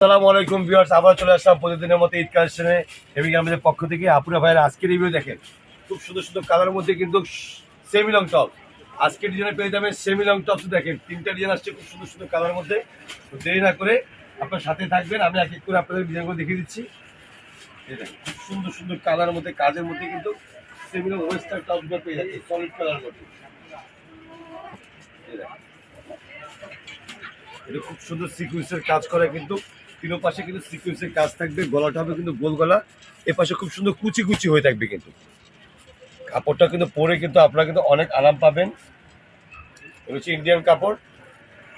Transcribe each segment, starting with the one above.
আসসালামু আলাইকুম ভিউয়ার্স, আবার চলে আসলাম প্রতিদিনের মতো ঈদ কালেকশনে। এবং আমাদের পক্ষ থেকে আপুরা ভাইয়ের আজকের রিভিউ দেখেন। খুব সুন্দর সুন্দর কালারের মধ্যে কিন্তু সেমি লং টপ আজকের ডিজাইনে পেয়ে যাবেন সেমি লং টপস দেখেন, তিনটা ডিজাইন আসছে খুব সুন্দর সুন্দর কালারের মধ্যে। তো দেরি না করে আপনার সাথে থাকবেন, আমি এক এক করে আপনাদের ডিজাইনগুলো দেখিয়ে দিচ্ছি। খুব সুন্দর সুন্দর কালারের মধ্যে, কাজের মধ্যে কিন্তু সেমি লং ওয়েস্টার্ন টপসগুলো পেয়ে যাচ্ছে সলিড কালার মধ্যে। এটা খুব সুন্দর সিকুয়েন্সের কাজ করে কিন্তু তিনো পাশে কিন্তু সিকুয়েন্সের কাজ থাকবে, গলাটা হবে কিন্তু গোল গলা। এ পাশে খুব সুন্দর কুচি কুচি হয়ে থাকবে কিন্তু। কাপড়টা কিন্তু পরে কিন্তু আপনারা কিন্তু অনেক আরাম পাবেন। এটা হচ্ছে ইন্ডিয়ান কাপড়।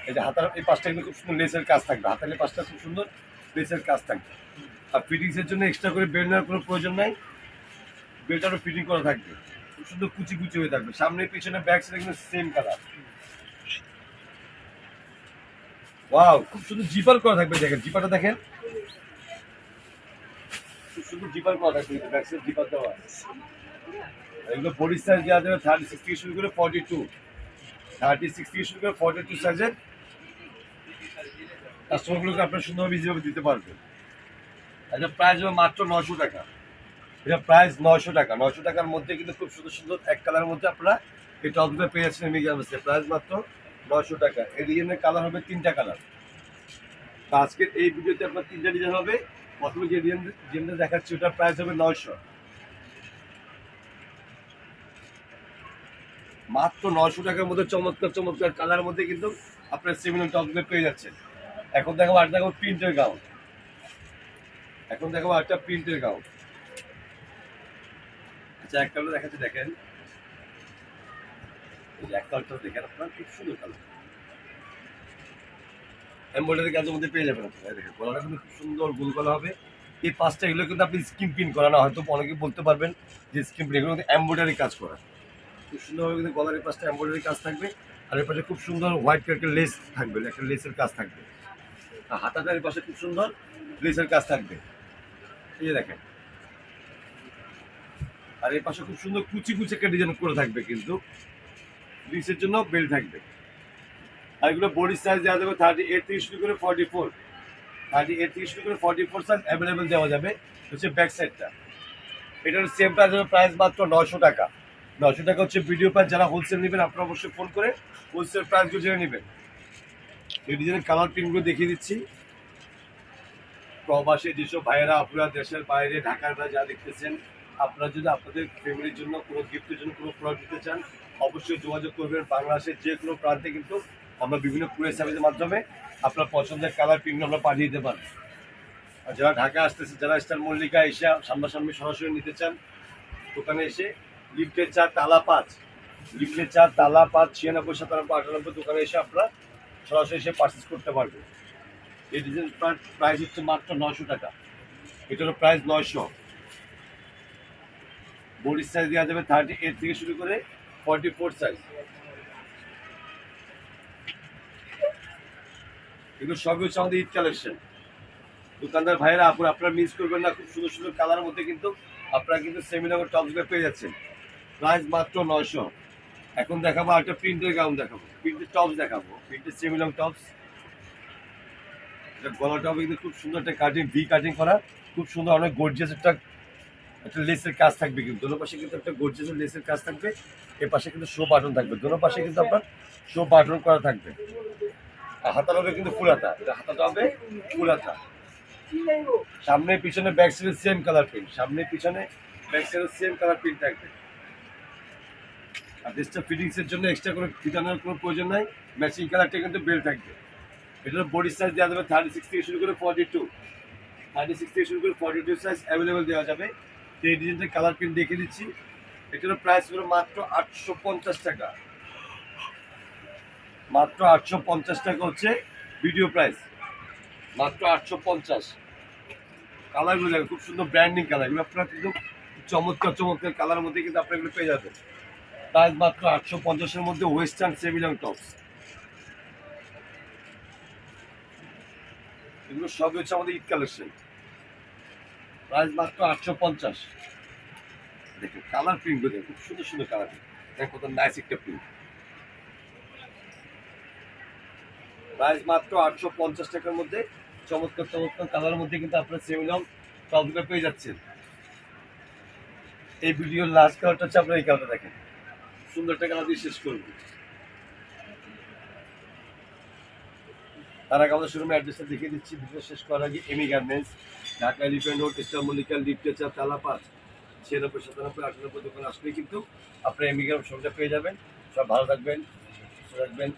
এই যে হাতার, এই পাশটা কিন্তু খুব সুন্দর লেসের কাজ থাকবে। হাতার এই পাশটা খুব সুন্দর লেসের কাজ থাকবে। আর ফিটিংসের জন্য এক্সট্রা করে বেল্ট নেওয়ার কোনো প্রয়োজন নাই। বেল্টারও ফিটিং করা থাকবে। খুব সুন্দর কুচি কুচি হয়ে থাকবে। সামনে, পিছনে ব্যাক সাইডে কিন্তু সেম কালার ওয়াও খুব সুন্দর জিপার করা থাকবে দেখেন জিপারটা দেখেন। খুব জিপার করা থাকবে এগুলো দেওয়া যাবে থার্টি শুরু করে ফর্টি টু থার্টি শুরু করে ফর্টি টু আপনার দিতে মাত্র নশো টাকা। এটা নশো টাকা। নশো টাকার মধ্যে কিন্তু খুব সুন্দর সুন্দর এক মধ্যে আপনারা এই টপগুলো পেয়ে যাচ্ছেন প্রাইস মাত্র নশো টাকা। এই ডিজাইনের কালার হবে তিনটা কালার তো আজকের এই ভিডিওতে আপনার তিনটা ডিজাইন হবে। প্রথমে যে ডিজাইন ডিজাইনটা দেখাচ্ছি, ওটার প্রাইস হবে নয়শো। মাত্র নশো টাকার মধ্যে চমৎকার চমৎকার কালার মধ্যে কিন্তু আপনার সিমিলার টপগুলো পেয়ে যাচ্ছেন। এখন দেখাবো আর দেখাবো প্রিন্টের গাউন এখন দেখাবো আরেকটা প্রিন্টের গাউন আচ্ছা এক কালার দেখাচ্ছি, দেখেন। যে কালারটা দেখেন আপনার, খুব সুন্দর কালার এমব্রয়ডারি কাজের মধ্যে পেয়ে যাবেন আপনারা দেখেন, গলাটা কিন্তু খুব সুন্দর গোল গলা হবে। এই পাঁচটা এগুলো কিন্তু আপনি স্কিম পিন করা না, হয়তো অনেকে বলতে পারবেন যে স্কিম পিন এগুলো কিন্তু এমব্রয়ডারি কাজ করা। খুব সুন্দরভাবে কিন্তু গলার এই পাশটা এমব্রয়ডারি কাজ থাকবে, আর এর পাশে খুব সুন্দর হোয়াইট কালারের লেস থাকবে, একটা লেসের কাজ থাকবে। আর হাতাটার পাশে খুব সুন্দর লেসের কাজ থাকবে। এই যে দেখেন। আর এই পাশে খুব সুন্দর কুচি কুচি একটা ডিজাইন করে থাকবে কিন্তু। ব্রিজের জন্য বেল থাকবে। আর এগুলো বডি সাইজ দেওয়া যাবে থার্টি এইট থেকে শুরু করে ফর্টি ফোর থার্টি এইট থেকে শুরু করে ফর্টি ফোর সাইজ অ্যাভেলেবেল দেওয়া যাবে হচ্ছে ব্যাক সাইডটা এটার সেম প্রাইস হবে প্রাইস মাত্র নশো টাকা। নশো টাকা হচ্ছে ভিডিও প্রাইস যারা হোলসেল নেবেন, আপনারা অবশ্যই ফোন করে হোলসেল প্রাইসগুলো জেনে নেবেন। এই ডিজাইনের কালার প্রিন্টগুলো দেখিয়ে দিচ্ছি। প্রবাসী যেসব ভাইয়েরা আপনারা দেশের বাইরে, ঢাকার যা দেখতেছেন, আপনারা যদি আপনাদের ফ্যামিলির জন্য কোনো গিফটের জন্য কোনো প্রোডাক্ট দিতে চান অবশ্যই যোগাযোগ করবেন বাংলাদেশের যে কোনো প্রান্তে কিন্তু আমরা বিভিন্ন কুরিয়ার সার্ভিসের মাধ্যমে আপনার পছন্দের কালার প্রিন্ট আমরা পাঠিয়ে দিতে পারি আর যারা ঢাকা আসতেছে, যারা স্টার মল্লিকা এসে সামনাসামনি সরাসরি নিতে চান দোকানে এসে লিফটের চার তালা পাঁচ লিফটের চার তালা পাঁচ, ছিয়ানব্বই, সাতানব্বই, আটানব্বই দোকানে এসে আপনারা সরাসরি এসে পারচেস করতে পারবেন। এই ডিজাইন প্রাইস হচ্ছে মাত্র নশো টাকা। এটারও প্রাইস নয়শো। বডির সাইজ দেওয়া যাবে থার্টি এইট থেকে শুরু করে ফর্টি ফোর সাইজ এগুলো সবই হচ্ছে আমাদের ঈদ কালেকশন দোকানদার ভাইয়েরা আপুর আপনারা মিস করবেন না, খুব সুন্দর সুন্দর কালারের মধ্যে কিন্তু আপনারা কিন্তু সেমিনার টপসগুলো পেয়ে যাচ্ছেন। প্রাইস মাত্র নয়শো। এখন দেখাবো একটা প্রিন্টের গাউন দেখাবো। প্রিন্টের টপস দেখাবো। প্রিন্টের সেমিলং টপস গলাটা হবে কিন্তু খুব সুন্দর একটা কাটিং ভি কাটিং করা। খুব সুন্দর, অনেক গর্জিয়াস একটা একটা লেসের কাজ থাকবে কিন্তু। দোনো পাশে কিন্তু একটা গর্জিয়াস লেসের কাজ থাকবে। এ পাশে কিন্তু শো বাটন থাকবে। দোনো পাশে কিন্তু আপনার শো বাটন করা থাকবে। আর হাতার হবে কিন্তু ফুল হাতা। হাতাটা হবে ফুল হাতা। সামনে পিছনে ব্যাক সাইডে সেম কালার প্রিন্ট সামনে পিছনে ব্যাক সাইডে সেম কালার প্রিন্ট থাকবে। আর ড্রেসটা ফিটিংসের জন্য এক্সট্রা করে ফিটানোর কোনো প্রয়োজন নাই। ম্যাচিং কালারটা কিন্তু বেল্ট থাকবে। এটার বডি সাইজ দেওয়া যাবে থার্টি সিক্স থেকে শুরু করে ফর্টি টু থার্টি সিক্স থেকে শুরু করে ফর্টি টু সাইজ অ্যাভেলেবেল দেওয়া যাবে। তো এই ডিজাইনটার কালার প্রিন্ট দেখিয়ে দিচ্ছি, এটার প্রাইস হলো মাত্র আটশো পঞ্চাশ টাকা। মাত্র আটশো পঞ্চাশ টাকা হচ্ছে ভিডিও প্রাইস মাত্র আটশো পঞ্চাশ। কালারগুলো দেখেন খুব সুন্দর ব্র্যান্ডিং কালার এগুলো আপনারা কিন্তু চমৎকার চমৎকার কালারের মধ্যে কিন্তু আপনারা এগুলো পেয়ে যাবেন। প্রাইস মাত্র আটশো পঞ্চাশের মধ্যে ওয়েস্টার্ন সেভিলং টপস এগুলো সবই হচ্ছে আমাদের ঈদ কালেকশন প্রাইস মাত্র আটশো পঞ্চাশ। দেখুন কালার প্রিন্ট দেখুন খুব সুন্দর সুন্দর কালার দেখো কত নাইস একটা প্রিন্ট প্রাইস মাত্র আটশো পঞ্চাশ টাকার মধ্যে। চমৎকার চমৎকার কালার মধ্যে কিন্তু আপনারা সেমি লং টপগুলো পেয়ে যাচ্ছেন। এই ভিডিওর লাস্ট কালারটা হচ্ছে আপনারা এই কালারটা দেখেন। সুন্দর একটা কালার দিয়ে শেষ করব। তার আগে আমাদের শোরুমের অ্যাড্রেসটা দেখিয়ে দিচ্ছি। ভিডিও শেষ করার আগে এমি garments Dhaka elephant road Eastern Mallika লিফটেচার তালা পাঁচ ছিয়ানব্বই, সাতানব্বই, আটানব্বই দোকান আসলেই কিন্তু আপনার এমি গার্মেন্ট শোরুমটা পেয়ে যাবেন। সব ভালো থাকবেন রাখবেন থাকবেন।